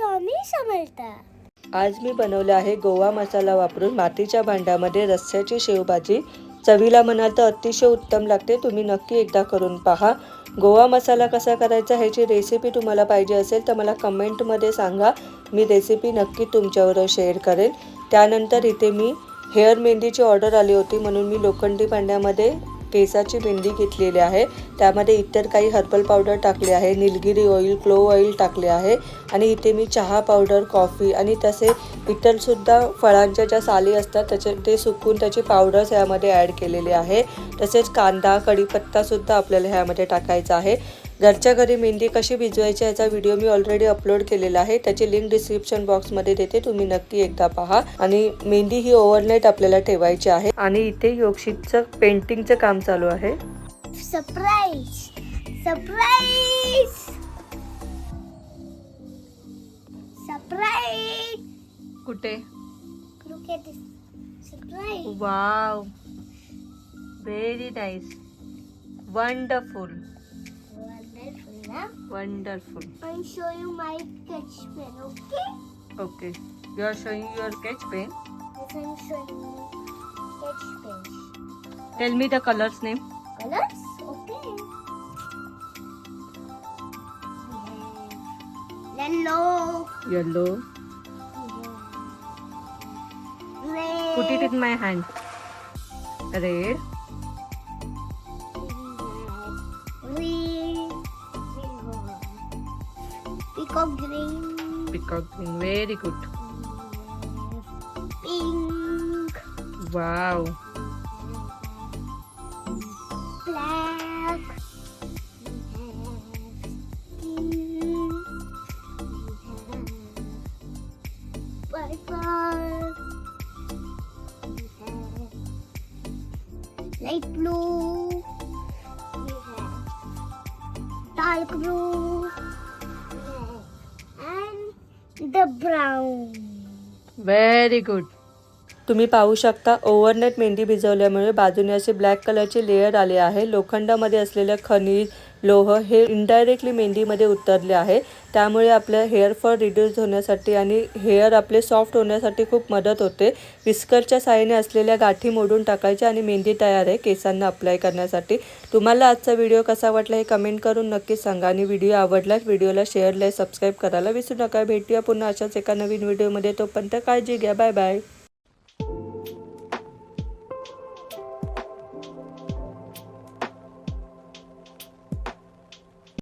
स्वामी समर्थ. आज मी बनवलं आहे गोवा मसाला वापरून मातीच्या भांड्यामध्ये रस्स्याची शेवभाजी. चवीला म्हणाल तर अतिशय उत्तम लागते. तुम्ही नक्की एकदा करून पहा. गोवा मसाला कसा करायचा ह्याची रेसिपी तुम्हाला पाहिजे असेल तर मला कमेंटमध्ये सांगा. मी रेसिपी नक्की तुमच्यावर शेअर करेन त्यानंतर इथे मी हेअर मेहंदीची ऑर्डर आली होती म्हणून मी लोखंडी भांड्यामध्ये केसाची बिंदी घेतलेली आहे. त्यामध्ये इतर काही हर्बल पावडर टाकले आहे. निलगिरी ऑइल क्लो ऑइल टाकले आहे. आणि इथे मी चहा पावडर कॉफी आणि तसे इतरसुद्धा फळांच्या ज्या साली असतात त्याचे ते सुकून त्याची पावडर्स ह्यामध्ये ॲड केलेले आहे. तसेच कांदा कढीपत्तासुद्धा आपल्याला ह्यामध्ये टाकायचा आहे. घरच्या घरी मेहंदी कशी भिजवायची याचा व्हिडिओ मी ऑलरेडी अपलोड केलेला आहे. त्याची लिंक डिस्क्रिप्शन बॉक्समध्ये देते. तुम्ही नक्की एकदा पहा. आणि मेहंदी ही ओव्हरनाईट आपल्याला ठेवायची आहे. आणि इथे योगशीतचं पेंटिंगचं काम चालू आहे. सरप्राईज सरप्राईज सरप्राईज कुठे. Wow very nice wonderful Wonderful. I'll show you my catch pen, okay? Okay. You are showing your catch pen? Yes, I'm showing catch pen. Tell me the colors name. Colors? Okay. Yellow. Yellow. Red. Put it in my hand. Red. Peacock green. Very good. Pink. Wow. Black. Purple. Light blue. Dark blue. The brown. Very good. तुम्ही पाहू शकता ओव्हरनेट मेंदी भिजवल्यामुळे बाजूने असे black कलरचे layer आले आहे. लोखंडामध्ये असलेलं खनिज लोह हे इनडायरेक्टली मेहंदीमध्ये उतरले आहे. त्यामुळे आपलं हेअर फॉल रिड्यूस होण्यासाठी आणि हेअर आपले सॉफ्ट होण्यासाठी खूप मदत होते. विस्करच्या साहाय्याने असलेल्या गाठी मोडून टाकायच्या आणि मेहंदी तयार आहे केसांना अप्लाय करण्यासाठी. तुम्हाला आजचा व्हिडिओ कसा वाटला हे कमेंट करून नक्की सांगा आणि व्हिडिओ आवडल्यास व्हिडिओला शेअर लाईक सबस्क्राईब करायला विसरू नका. भेटूया पुन्हा अशाच एका नवीन व्हिडिओमध्ये तोपर्यंत काळजी घ्या. Bye bye